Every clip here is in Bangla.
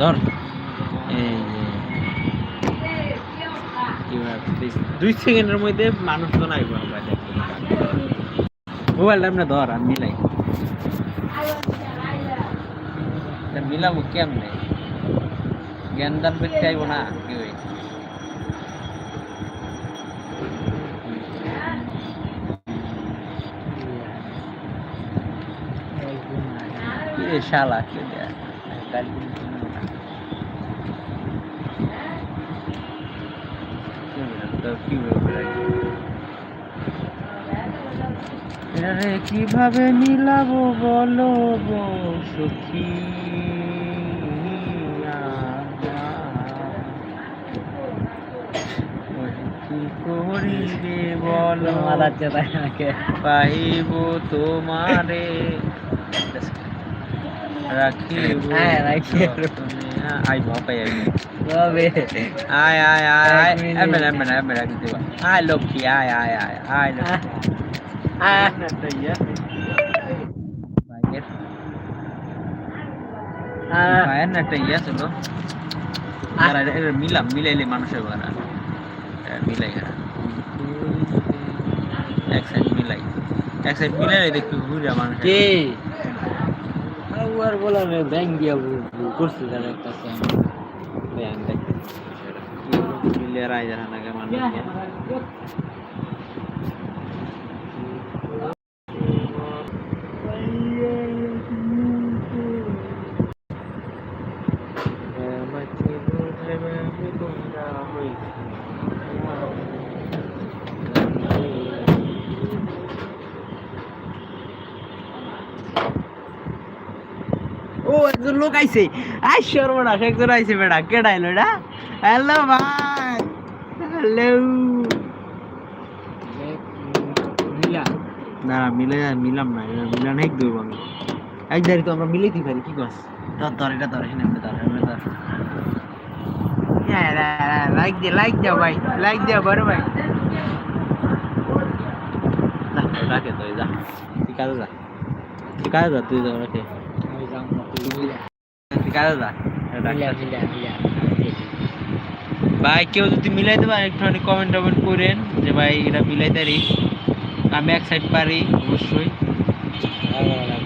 ধর। এই দুই সেকেন্ডের মধ্যে মানুষ তো নাই মোবাইল মোবাইলটা আমরা ধর আর মিলাই। মিলাবো কেমনে? জ্ঞান দান করতে আইব না কেউ শালা কে দেয় কীভাবে মিলাবো বলো গো সখী? কি করিবে বলো? পাইব তোমারে। রাখিব হ্যাঁ, পাই আইব তবে আয় আয় আয় আয়। এমন এমন এমন আয় লক্ষ্মী আয় আয় আয় আয় লক্ষ্মী ভাইয়ের না একটা ইয়ে ছিল মিলাম মিলাইলে মানুষের বানা মিলাই এক সাইড মিলাই এক সাইড মিলাইলে দেখবি ঘুরে মানুষ কে আর বলা ব্যাংক দিয়া করছে তারা একটা মিলে রায় জানা নাকি মানুষ ও একজন লোক আইছে? আই সর্বনাশ একজন আইছে বেটা কেডা এলো এটা? হ্যালো ভাই হ্যালো। না মিলে মিলাম না মিলান এক দেবো আমি এক দাঁড়ি তো আমরা মিলাইতে পারি কি কস? ধর ধর এটা ধর এখানে ধর এখানে ধর লাইক দে লাইক দাও ভাই লাইক দাও বড় ভাই। রাখে তো যা। তুই কাজে যা। তুই কাজে যা তুই যা রাখে আমি যাম না তুই মিলা তুই কাজে যা রাখে মিলা মিলা মিলা ভাই কেউ যদি মিলাই দেবেন একটুখানি কমেন্ট টমেন্ট করেন যে ভাই এটা মিলাই পারি আমি এক সাইড পারি অবশ্যই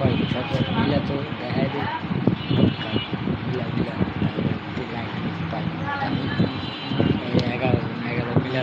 ভাই সব মিলা তো দেখাই দে মিলা মিলা লাইক পাই এগারো এগারো মিলা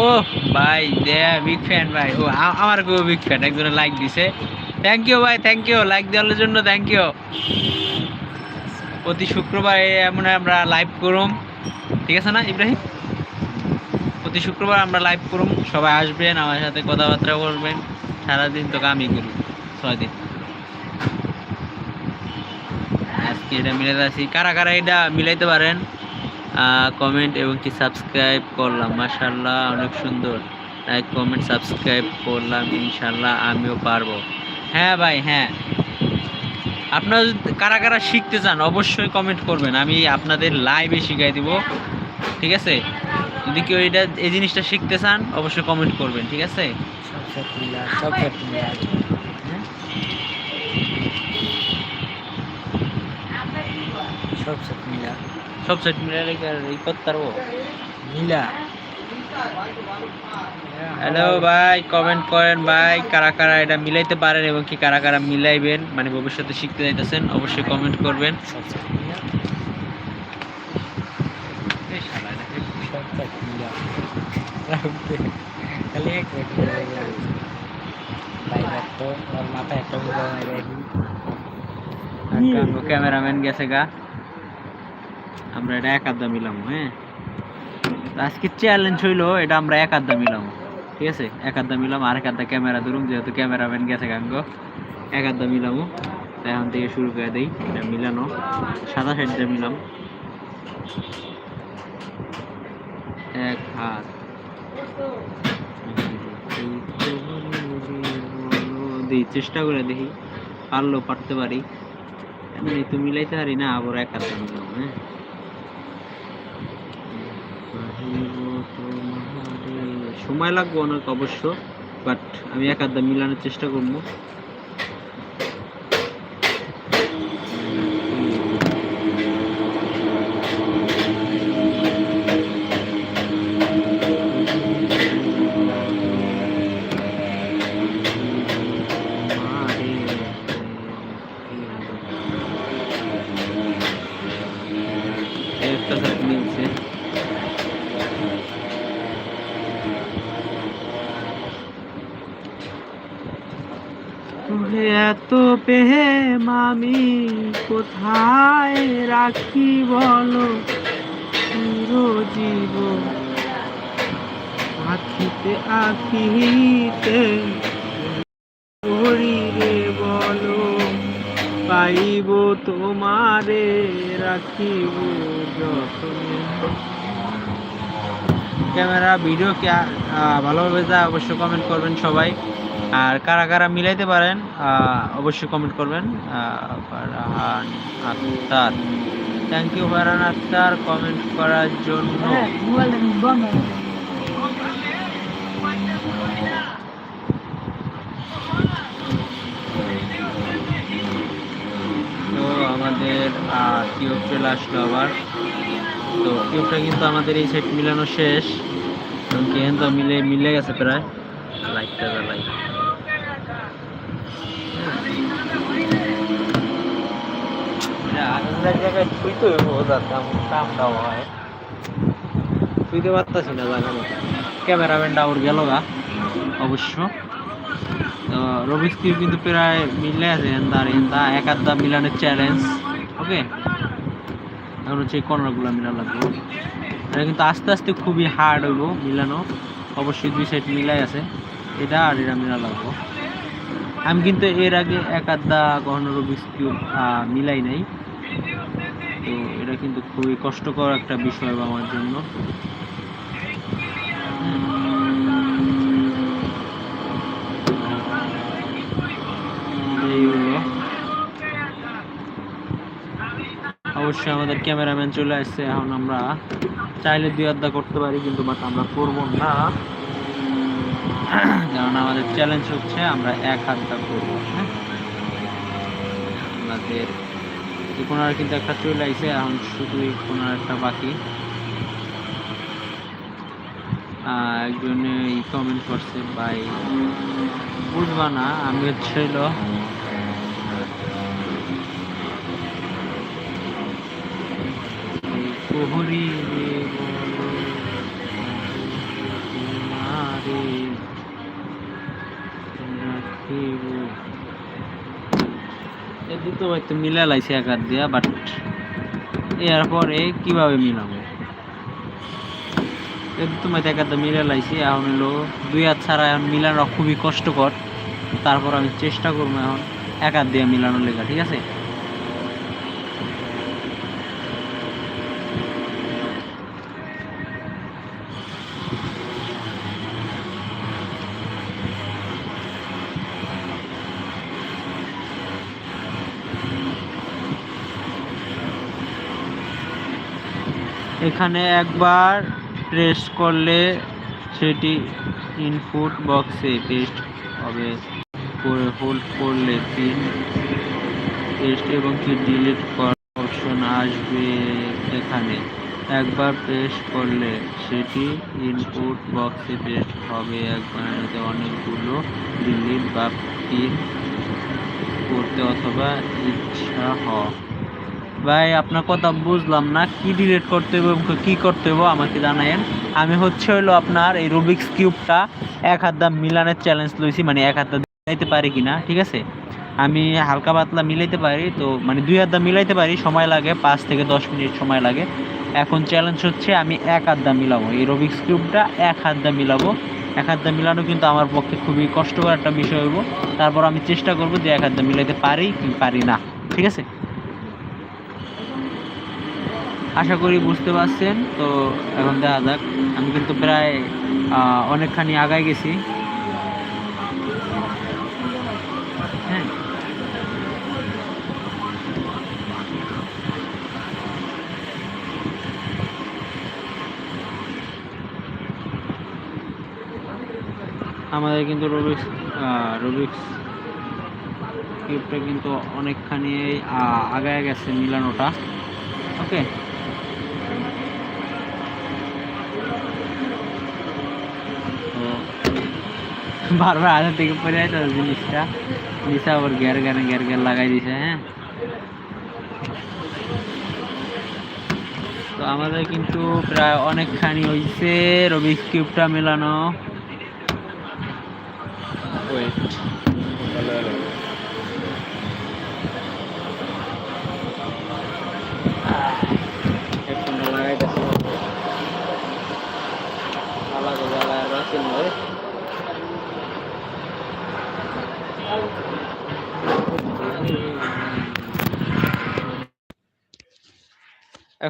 ও ভাই দে বিগ ফ্যান ভাই ও আমার কেউ বিগ ফ্যান একজনে লাইক দিছে থ্যাংক ইউ ভাই থ্যাংক ইউ লাইক দেওয়ার জন্য থ্যাংক ইউ প্রতি শুক্রবার এমন আমরা লাইভ করুম। ঠিক আছে না, ইব্রাহিম? প্রতি শুক্রবার আমরা লাইভ করুম। সবাই আসবেন, আমার সাথে কথাবার্তা বলবেন। সারাদিন তো কামই করি। ছয় দিন। আজকে এটা মিলাতে আছি কারা কারা এটা মিলাইতে পারেন? কমেন্ট এবং কি সাবস্ক্রাইব করলাম। মাশাল্লাহ অনেক সুন্দর। লাইক কমেন্ট সাবস্ক্রাইব করলাম ইনশাল্লাহ আমিও পারব। হ্যাঁ ভাই হ্যাঁ। আপনারা যদি কারা কারা শিখতে চান, অবশ্যই কমেন্ট করবেন। আমি আপনাদের লাইভে শিখাই দিব। ঠিক আছে? যদি কেউ এটা, এই জিনিসটা শিখতে চান, অবশ্যই কমেন্ট করবেন। ঠিক আছে? সব সব মিলা। হ্যাঁ? আর এই করতে মিলা হ্যালো ভাই কমেন্ট করেন ভাই কারা কারা এটা মিলাইতে পারেন এবং কি কারা কারা মিলাইবেন মানে ভবিষ্যতে শিখতে যাইতেছেন অবশ্যই কমেন্ট করবেন ক্যামেরাম্যান গেছে গা আমরা এটা এক আধা মিলাম হ্যাঁ? আজকে চ্যালেঞ্জ হইল এটা আমরা এক আধা মিলাম, ঠিক আছে? এক আধা মিলাম আর এক আধা ক্যামেরা ধরুন যেহেতু ক্যামেরাম্যান গেছে গাঙ্গ। এক আধা মিলামো, তো এখন থেকে শুরু করে দেই, এটা মিলানো। সাদা সাইডটা মিলাম। এক হাত। দেখি চেষ্টা করে দেখি, পারলেও পারতে পারি। এমনি তো মিলাইতে পারি না, আবার এক হাতে মিলাম হ্যাঁ? সময় লাগবে অনেক অবশ্য বাট আমি এক আধা মিলানোর চেষ্টা করব। আমি কোথায় রাখি বলো? চিরজীব আখিতে আখিতে শরীরে বলো? পাইব তোমারে, রাখিব ক্যামেরা, ভিডিও ভালোভাবে যা, অবশ্যই কমেন্ট করবেন সবাই। আর কারা কারা মিলাইতে পারেন আহ, অবশ্যই কমেন্ট করবেন। Farhan Akhtar. Thank you Farhan Akhtar comment করার জন্য। তো আমাদের কিউব চলে আসলো আবার। তো কিউবটা কিন্তু আমাদের এই সেট মিলানো শেষ। এবং কেন তো মিলে মিলে গেছে প্রায়। লাইটটা লাইট জায়গায় ছুঁইতে কামটাও হয়। ছুঁইতে পারতাছি না জায়গা মতো। ক্যামেরাম্যানটা ওর গেল গা, অবশ্য। তো রবিক্স কিন্তু প্রায় মিলে আছে আর এনতা এক আধটা মিলানোর চ্যালেঞ্জ ওকে? এখন হচ্ছে কর্নারগুলো মিলা লাগবে। এটা কিন্তু আস্তে আস্তে খুবই হার্ড হইব মিলানো। অবশ্যই দুই সাইড মিলাই আছে। এটা আর এটা মিলা লাগবো। আমি কিন্তু এর আগে এক আধটা কখনো রবিক্স মিলাই নাই। তো এটা কিন্তু খুবই কষ্টকর একটা বিষয় আমার জন্য। অবশ্যই আমাদের ক্যামেরাম্যান চলে আসছে, এখন আমরা চাইলে দুই আড্ডা করতে পারি, কিন্তু বাট আমরা করব না। কারণ আমাদের চ্যালেঞ্জ হচ্ছে আমরা এক আড্ডা করব হ্যাঁ? আমাদের এই কোনার কিন্তু একটা চলে আসছে এখন শুধু এই কোনার একটা বাকি একজন এই কমেন্ট করছে, ভাই, বুঝবা না, আমি ছিল এই একটু তো মিলা লাইছে এক দিয়া বাট এরপরে কীভাবে মিলাবো? একদম এক হাত মিলা লাইছি এখন হলো দুই হাত ছাড়া এখন মিলানো খুবই কষ্টকর। তারপর আমি চেষ্টা করব এখন এক হাত দিয়ে মিলানোর লেখা ঠিক আছে? এখানে একবার প্রেস করলে সেটি ইনপুট বক্সে পেস্ট হবে। হোল্ড করলে পিন পেস্ট এবং কি ডিলিট করার অপশন আসবে এখানে। একবার প্রেস করলে সেটি ইনপুট বক্সে পেস্ট হবে। একবার অনেকগুলো ডিলিট বা পিন করতে অথবা ইচ্ছা হয় ভাই, আপনার কথা বুঝলাম না। কি ডিলিট করতে হবে কি করতে হবে আমাকে জানায়েন। আমি হচ্ছে হলো আপনার এই রুবিক্স কিউবটা এক হাত দাম মিলানের চ্যালেঞ্জ লইছি মানে এক হাত দাম মিলাইতে পারি কিনা, ঠিক আছে? আমি হালকা পাতলা মিলাইতে পারি, তো মানে দুই হাত দাম মিলাইতে পারি, সময় লাগে, পাঁচ থেকে দশ মিনিট সময় লাগে। এখন চ্যালেঞ্জ হচ্ছে আমি এক হাত দাম মিলাবো, এই রুবিক্স কিউবটা এক হাত দাম মিলাবো। এক হাত দাম মিলানো কিন্তু আমার পক্ষে খুবই কষ্টকর একটা বিষয় হইব। তারপর আমি চেষ্টা করব যে এক হাত দাম মিলাইতে পারি কি পারি না, ঠিক আছে? আশা করি বুঝতে পারছেন। তো এখন দেখা যাক। আমি কিন্তু প্রায় অনেকখানি আগায় গেছি। হ্যাঁ। আমাদের কিন্তু রবিক্স রবিক্স কিউবটা কিন্তু অনেকখানি আগায় গেছে মিলানোটা। ওকে বারবার আগে থেকে পড়ে যায় তো জিনিসটা নিচে আবার গ্যার গানে গ্যার গ্যার লাগাই দিছে হ্যাঁ? তো আমাদের কিন্তু প্রায় অনেকখানি হয়েছে রবি কিউবটা মেলানো। ওয়েট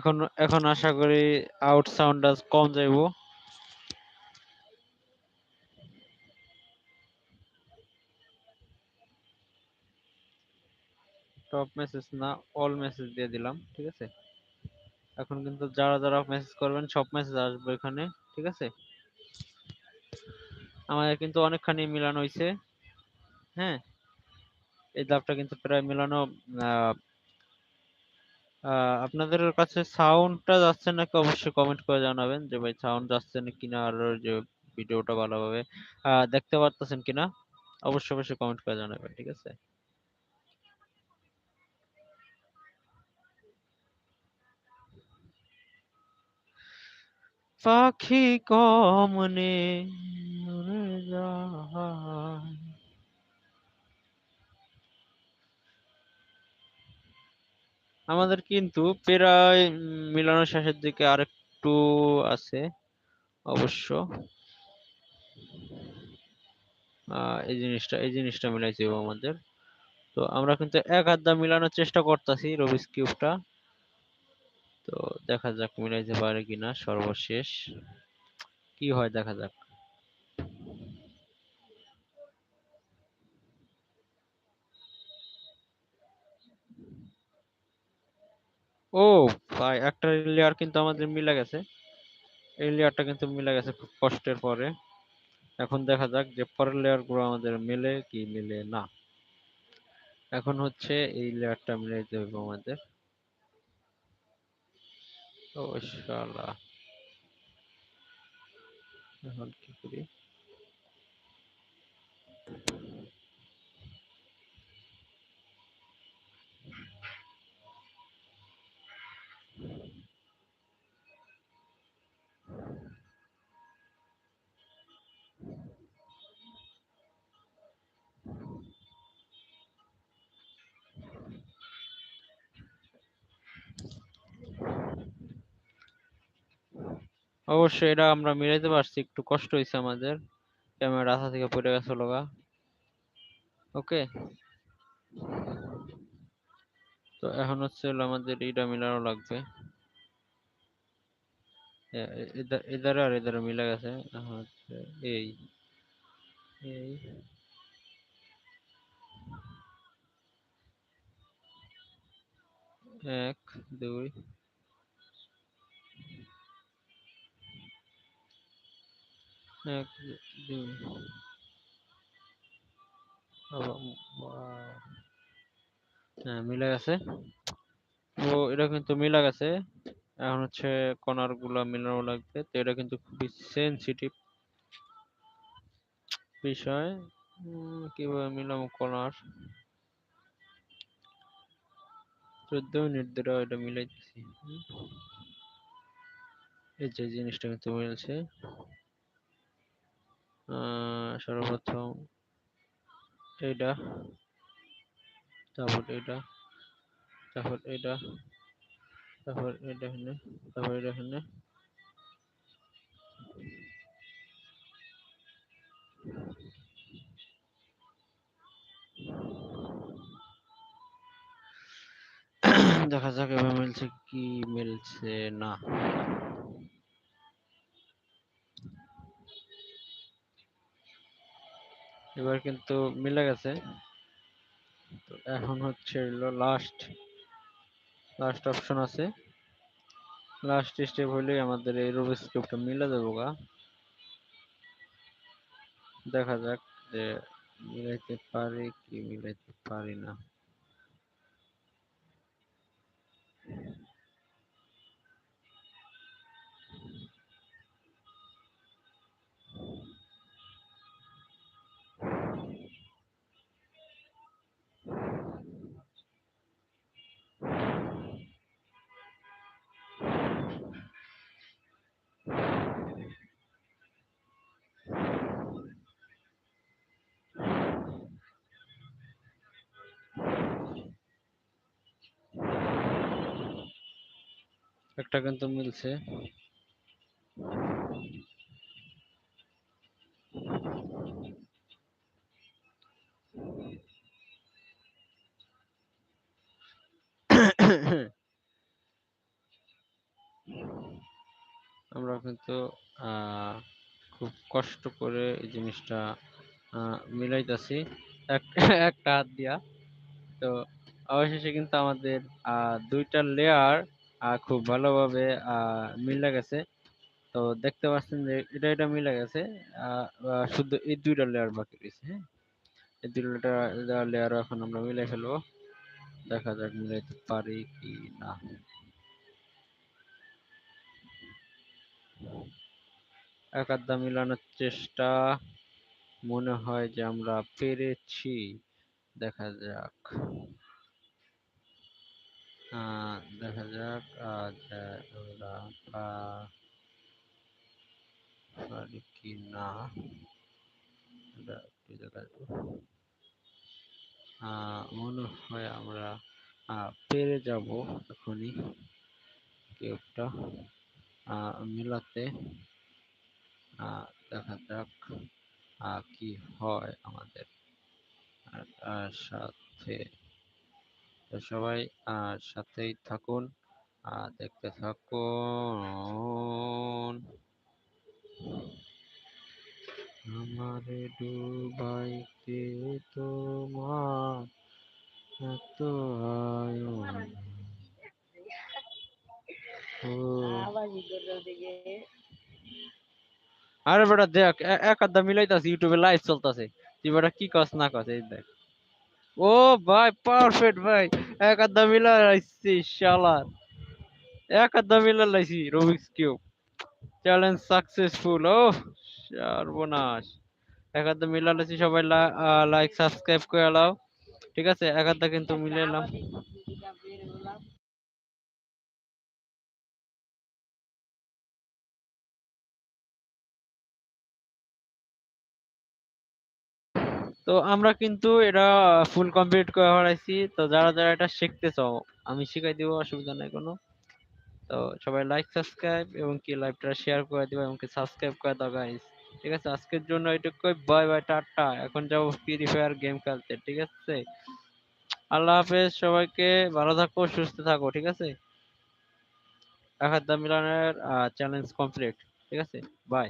এখন এখন আশা করি আউট সাউন্ড কম যাইবো। টপ মেসেজ না অল মেসেজ দিয়ে দিলাম, ঠিক আছে? এখন কিন্তু যারা যারা মেসেজ করবেন, সব মেসেজ আসবে এখানে, ঠিক আছে? আমাদের কিন্তু অনেকখানি মিলানো হয়েছে হ্যাঁ? এই ধাপটা কিন্তু প্রায় মিলানো আপনাদের কাছে সাউন্ডটা যাচ্ছে নাকি অবশ্যই কমেন্ট করে জানাবেন যে ভাই সাউন্ড যাচ্ছে না কিনা আর যে ভিডিওটা ভালোভাবে দেখতে পারতেছেন কিনা? অবশ্যই অবশ্যই কমেন্ট করে জানাবেন, ঠিক আছে? পাখি কমনে যায়। আমাদের কিন্তু প্রায় মিলানোর শেষের দিকে আরেকটু আছে, অবশ্য। এই জিনিসটা এই জিনিসটা মিলাইছে আমাদের। তো আমরা কিন্তু এক আধা মিলানোর চেষ্টা করতেছি রবিস কিউবটা তো দেখা যাক মিলাইতে পারে কিনা সর্বশেষ। কি হয় দেখা যাক। ও ভাই, একটা লেয়ার কিন্তু আমাদের মিলে গেছে। এই লেয়ারটা কিন্তু মিলে গেছে খুব কষ্টের পরে। এখন দেখা যাক যে পরের লেয়ারগুলো আমাদের মেলে কি মেলে না। এখন হচ্ছে এই লেয়ারটা মিলাইতে হবে আমাদের। এখন কি করি? অবশ্যই এটা আমরা মিলাইতে পারছি, একটু কষ্ট হয়েছে আমাদের। ক্যামেরা রাস্তা থেকে পড়ে গেছে লগা। ওকে। তো এখন হচ্ছে আমাদের এইটা মিলানো লাগবে। এদারে আর এদারে মিলে গেছে। এখন হচ্ছে এই এই। এক, দুই। এক দুই হ্যাঁ মিলে গেছে। তো এটা কিন্তু মিলা গেছে। এখন হচ্ছে কর্নারগুলা মিলানো লাগবে। তো এটা কিন্তু খুবই সেনসিটিভ বিষয়। কীভাবে মিলাম কর্নার চোদ্দ মিনিট ধরে এটা মিলাইতেছি। এই যে জিনিসটা কিন্তু মিলছে। সর্বপ্রথম এইটা তারপর এটা তারপর এটা তারপর এটা এখানে, তারপর এটা এখানে। দেখা যাক এবার মিলছে কি মিলছে না। এবার কিন্তু মিলে গেছে। তো এখন হচ্ছে লাস্ট লাস্ট অপশন আছে। লাস্ট স্টেপ হইলে আমাদের এই রুবিক্স কিউবটা মিলে দেবো গা। দেখা যাক যে মিলাইতে পারি কি মিলাইতে পারি না। একটা কিন্তু মিলছে। আমরা কিন্তু খুব কষ্ট করে এই জিনিসটা মিলাইতাছি। এক, একটা হাত দিয়া। তো অবশেষে কিন্তু আমাদের দুইটা লেয়ার খুব ভালোভাবে মিলে গেছে। তো দেখতে পাচ্ছেন যে এটা এটা মিলে গেছে। শুধু এই দুইটা লেয়ার বাকি রয়েছে হ্যাঁ? এই দুইটা লেয়ার এখন আমরা মিলাই ফেলব। দেখা যাক মিলাইতে পারি কি না। এক আধা মিলানোর চেষ্টা। মনে হয় যে আমরা পেরেছি। দেখা যাক। দেখা যাক যে পারি কি না। মনে হয় আমরা পেরে যাব এখনই আহ, মিলাতে। দেখা যাক কি হয় আমাদের। সাথে সবাই সাথেই থাকুন। আহ, দেখতে থাকুন। আমারে ডুবাইতে তোমার এত আরে বেটা দেখ এক আধা মিলাইতাছি ইউটিউবে লাইভ চলতেছে। তুই বেটা কি কস না কস এই দেখ। ও ভাই পারফেক্ট ভাই। এক আধা মিলা লাইছি শালার এক আধা মিলা লাইছি রুবিক্স কিউব চ্যালেঞ্জ সাকসেসফুল ও, সর্বনাশ। এক আধা মিলা লাইছি, সবাই লাইক সাবস্ক্রাইব করে লাও। ঠিক আছে? এক আধা কিন্তু মিলে আবার তো আমরা কিন্তু এটা ফুল কমপ্লিট করে ফেলাইছি তো যারা যারা এটা শিখতে চাও, আমি শিখাই দিব, অসুবিধা নাই কোনো। তো সবাই লাইক সাবস্ক্রাইব এবং কি লাইভটা শেয়ার করে দিবা এবং কি সাবস্ক্রাইব করে দাও গাইস ঠিক আছে? আজকের জন্য এটুকুই বাই বাই টাটা। এখন যাব ফ্রি ফায়ার গেম খেলতে, ঠিক আছে? আল্লাহ হাফেজ সবাইকে। ভালো থাকো, সুস্থ থাকো, ঠিক আছে? হাত মিলানের চ্যালেঞ্জ কমপ্লিট ঠিক আছে? বাই